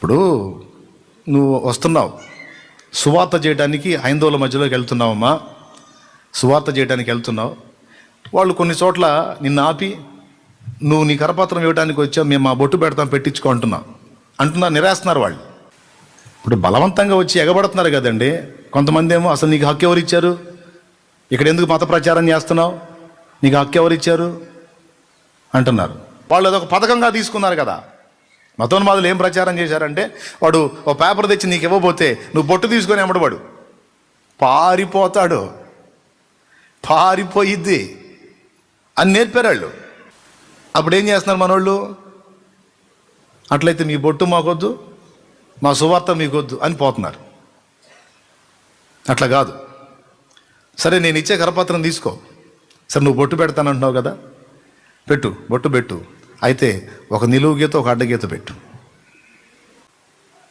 ఇప్పుడు నువ్వు వస్తున్నావు. సువార్త చేయడానికి హైందవుల మధ్యలోకి వెళ్తున్నావమ్మా. సువార్త చేయడానికి వెళ్తున్నావు. వాళ్ళు కొన్ని చోట్ల నిన్ను ఆపి నువ్వు నీ కరపత్రం ఇవ్వడానికి వచ్చావు మేము మా బొట్టు పెడతాం పెట్టించుకో అంటున్నా. అంటున్నా నిరాస్తున్నారు వాళ్ళు. ఇప్పుడు బలవంతంగా వచ్చి ఎగబడుతున్నారు కదండి. కొంతమంది ఏమో అసలు నీకు హక్కు ఎవరు ఇచ్చారు? ఇక్కడ ఎందుకు మత ప్రచారం చేస్తున్నావు? నీకు హక్కు ఎవరు ఇచ్చారు? అంటున్నారు. వాళ్ళు అదొక పథకంగా తీసుకున్నారు కదా. మతోన్మాదులు ఏం ప్రచారం చేశారంటే వాడు ఓ పేపర్ తెచ్చి నీకు ఇవ్వబోతే నువ్వు బొట్టు తీసుకొని అమ్మడవాడు పారిపోతాడు. పారిపోయిద్ది. అని నేర్పారు వాళ్ళు అప్పుడు ఏం చేస్తున్నారు మనోళ్ళు? అట్లయితే మీ బొట్టు మాకొద్దు మా సువార్త మీకొద్దు అని పోతున్నారు. అట్లా కాదు. సరే నేను ఇచ్చే కరపత్రం తీసుకో. సరే నువ్వు బొట్టు పెడతానంటున్నావు కదా. పెట్టు బొట్టు పెట్టు. అయితే ఒక నిలువు గీత ఒక అడ్డగీత పెట్టు.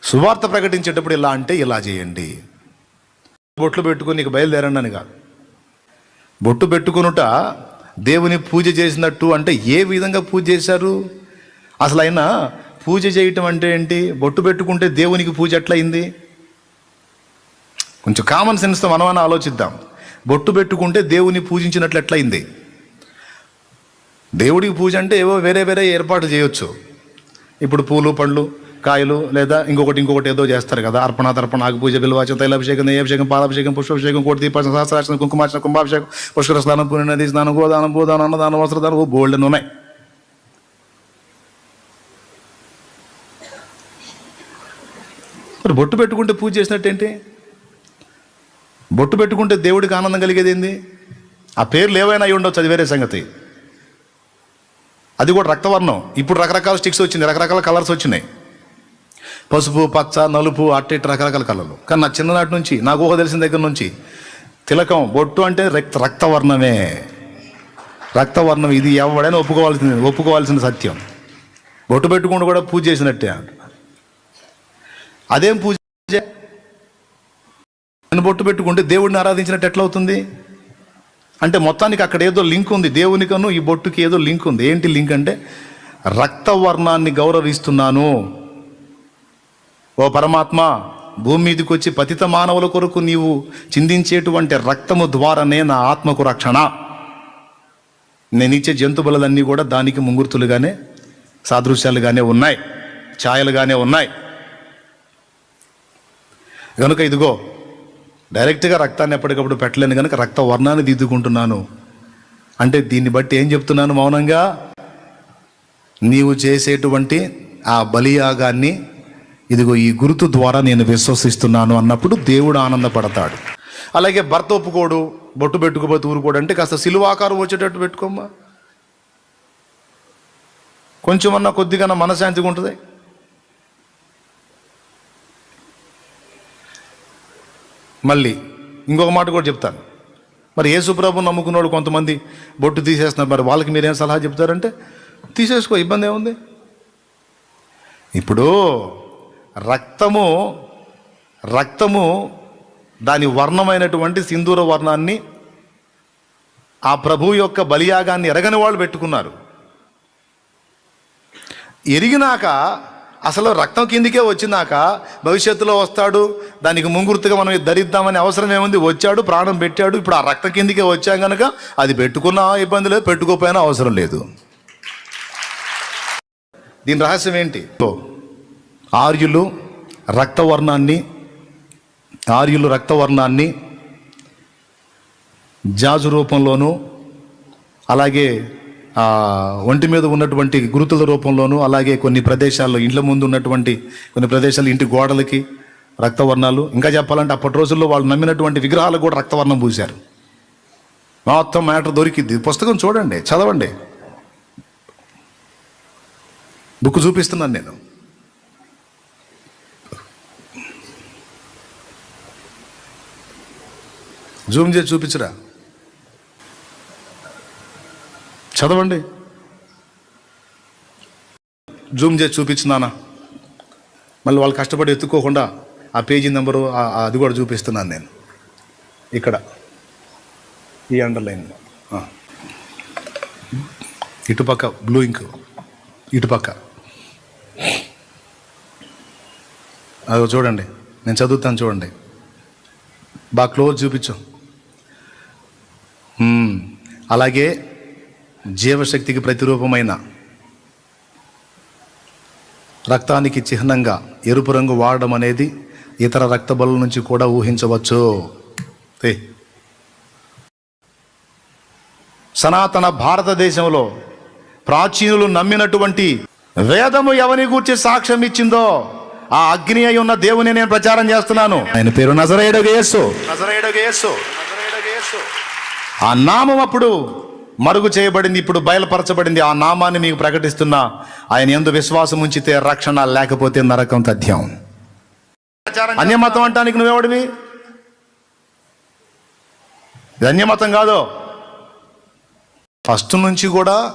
సువార్త ప్రకటించేటప్పుడు ఇలా అంటే ఇలా చేయండి. బొట్లు పెట్టుకుని నీకు బయలుదేరండి అని కాదు. బొట్టు పెట్టుకునుట దేవుని పూజ చేసినట్టు అంటే ఏ విధంగా పూజ చేశారు? అసలు ఆయన పూజ చేయటం అంటే ఏంటి? బొట్టు పెట్టుకుంటే దేవునికి పూజ ఎట్లయింది? కొంచెం కామన్ సెన్స్తో మనమని ఆలోచిద్దాం. బొట్టు పెట్టుకుంటే దేవుని పూజించినట్లు ఎట్లయింది? దేవుడికి పూజ అంటే ఏవో వేరే వేరే ఏర్పాటు చేయొచ్చు. ఇప్పుడు పూలు పండ్లు కాయలు లేదా ఇంకొకటి ఇంకొకటి ఏదో చేస్తారు కదా. అర్పణ తర్పణ ఆకు పూజ బిల్వాచం తైలాభిషేకం నెయ్యాభిషేకం పాలాభిషేకం పుష్పాభిషేకం కోటి దీపాచన సహస్రాచన కుంకుమార్చన కుంభాభిషేకం పుష్కర స్నానం పుణ్య నది స్నానం గోదానం భూదానం అన్నదానం వస్త్రదానం ఓ బోల్డ్ ఉన్నాయి మరి బొట్టు పెట్టుకుంటే పూజ చేసినట్టేంటి? బొట్టు పెట్టుకుంటే దేవుడికి ఆనందం కలిగేది ఏంది? ఆ పేర్లు ఏవైనా అయి ఉండొచ్చు అది వేరే సంగతి. అది కూడా రక్తవర్ణం. ఇప్పుడు రకరకాల స్టిక్స్ వచ్చింది రకరకాల కలర్స్ వచ్చినాయి. పసుపు పచ్చ నలుపు అట్ట ఇట్ట రకరకాల కలర్లు. కానీ నా చిన్ననాటి నుంచి నాకు ఊహ తెలిసిన దగ్గర నుంచి తిలకం బొట్టు అంటే రక్త రక్తవర్ణమే. రక్తవర్ణం ఇది ఎవడైనా ఒప్పుకోవాల్సింది ఒప్పుకోవాల్సిన సత్యం. బొట్టు పెట్టుకుంటూ కూడా పూజ చేసినట్టే. అదేం పూజ? బొట్టు పెట్టుకుంటే దేవుడిని ఆరాధించినట్టు ఎట్లా అవుతుంది? అంటే మొత్తానికి అక్కడ ఏదో లింక్ ఉంది. దేవునికను ఈ బొట్టుకి ఏదో లింక్ ఉంది. ఏంటి లింక్ అంటే రక్తవర్ణాన్ని గౌరవిస్తున్నాను. ఓ పరమాత్మ భూమి మీదకి వచ్చి పతిత మానవుల కొరకు నీవు చిందించేటువంటి రక్తము ద్వారానే నా ఆత్మకు రక్షణ. నేను ఇచ్చే జంతువులన్నీ కూడా దానికి ముంగుర్తులుగానే సాదృశ్యాలుగానే ఉన్నాయి. ఛాయలుగానే ఉన్నాయి. కనుక ఇదిగో డైరెక్ట్గా రక్తాన్ని ఎప్పటికప్పుడు పెట్టలేను కనుక రక్త వర్ణాన్ని దిద్దుకుంటున్నాను. అంటే దీన్ని బట్టి ఏం చెప్తున్నాను మౌనంగా? నీవు చేసేటువంటి ఆ బలియాగాన్ని ఇదిగో ఈ గుర్తు ద్వారా నేను విశ్వసిస్తున్నాను అన్నప్పుడు దేవుడు ఆనందపడతాడు. అలాగే భర్త ఒప్పుకోడు బొట్టు పెట్టుకోపోతే ఊరుకోడు అంటే కాస్త సిలువాకారం వచ్చేటట్టు పెట్టుకోమ్మా. కొంచెమన్నా కొద్దిగా మనశాంతిగా ఉంటుంది. మళ్ళీ ఇంకొక మాట కూడా చెప్తాను. మరి యేసుప్రభు నమ్ముకున్న వాళ్ళు కొంతమంది బొట్టు తీసేస్తున్నారు. మరి వాళ్ళకి మీరేం సలహా చెప్తారంటే తీసేసుకో ఇబ్బంది ఏముంది? ఇప్పుడు రక్తము రక్తము దాని వర్ణమైనటువంటి సింధూర వర్ణాన్ని ఆ ప్రభు యొక్క బలియాగాన్ని ఎరగని వాళ్ళు పెట్టుకున్నారు. ఎరిగినాక అసలు రక్తం కిందికే వచ్చినాక భవిష్యత్తులో వస్తాడు దానికి ముంగుర్తుగా మనం ధరిద్దామని అవసరం ఏముంది? వచ్చాడు ప్రాణం పెట్టాడు ఇప్పుడు ఆ రక్తం కిందికే వచ్చాం కనుక అది పెట్టుకున్నా ఇబ్బంది లేదు పెట్టుకోపోయినా అవసరం లేదు. దీని రహస్యం ఏంటి? ఆర్యులు రక్తవర్ణాన్ని ఆర్యులు రక్తవర్ణాన్ని జాజు రూపంలోనూ అలాగే ఒంటి మీద ఉన్నటువంటి గురుతుల రూపంలోనూ అలాగే కొన్ని ప్రదేశాల్లో ఇండ్ల ముందు ఉన్నటువంటి కొన్ని ప్రదేశాలు ఇంటి గోడలకి రక్తవర్ణాలు. ఇంకా చెప్పాలంటే అప్పటి రోజుల్లో వాళ్ళు నమ్మినటువంటి విగ్రహాలకు కూడా రక్తవర్ణం పూశారు. మొత్తం మ్యాటర్ దొరికింది పుస్తకం చూడండి చదవండి. బుక్ చూపిస్తున్నాను నేను. జూమ్ చేసి చూపించరా? చదవండి. జూమ్ చేసి చూపించున్నానా మళ్ళీ వాళ్ళు కష్టపడి ఎత్తుకోకుండా ఆ పేజీ నెంబరు అది కూడా చూపిస్తున్నాను నేను. ఇక్కడ. ఈ అండర్లైన్. ఇటుపక్క బ్లూ ఇంక్. ఇటుపక్క. అది చూడండి. నేను చదువుతాను చూడండి. బాగా క్లోజ్ చూపించు. అలాగే జీవశక్తికి ప్రతిరూపమైన రక్తానికి చిహ్నంగా ఎరుపు రంగు వాడడం అనేది ఇతర రక్త బలుల నుంచి కూడా ఊహించవచ్చు. సనాతన భారతదేశంలో ప్రాచీనులు నమ్మినటువంటి వేదము ఎవని గూర్చి సాక్ష్యం ఇచ్చిందో ఆ అగ్ని అయి ఉన్న దేవుని నేను ప్రచారం చేస్తున్నాను. ఆయన పేరు నజరేయుడు ఆ నామం అప్పుడు మరుగు చేయబడింది ఇప్పుడు బయలుపరచబడింది ఆ నామాన్ని మీకు ప్రకటిస్తున్నా ఆయన ఎందు విశ్వాసం ఉంచితే రక్షణ లేకపోతే నరకం తథ్యం. అన్యమతం అంటానికి నువ్వెవడివి? అన్యమతం కాదు. ఫస్ట్ నుంచి కూడా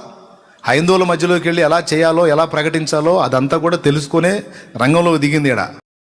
హైందవుల మధ్యలోకి వెళ్ళి ఎలా చేయాలో ఎలా ప్రకటించాలో అదంతా కూడా తెలుసుకునే రంగంలో దిగింది ఇక్కడ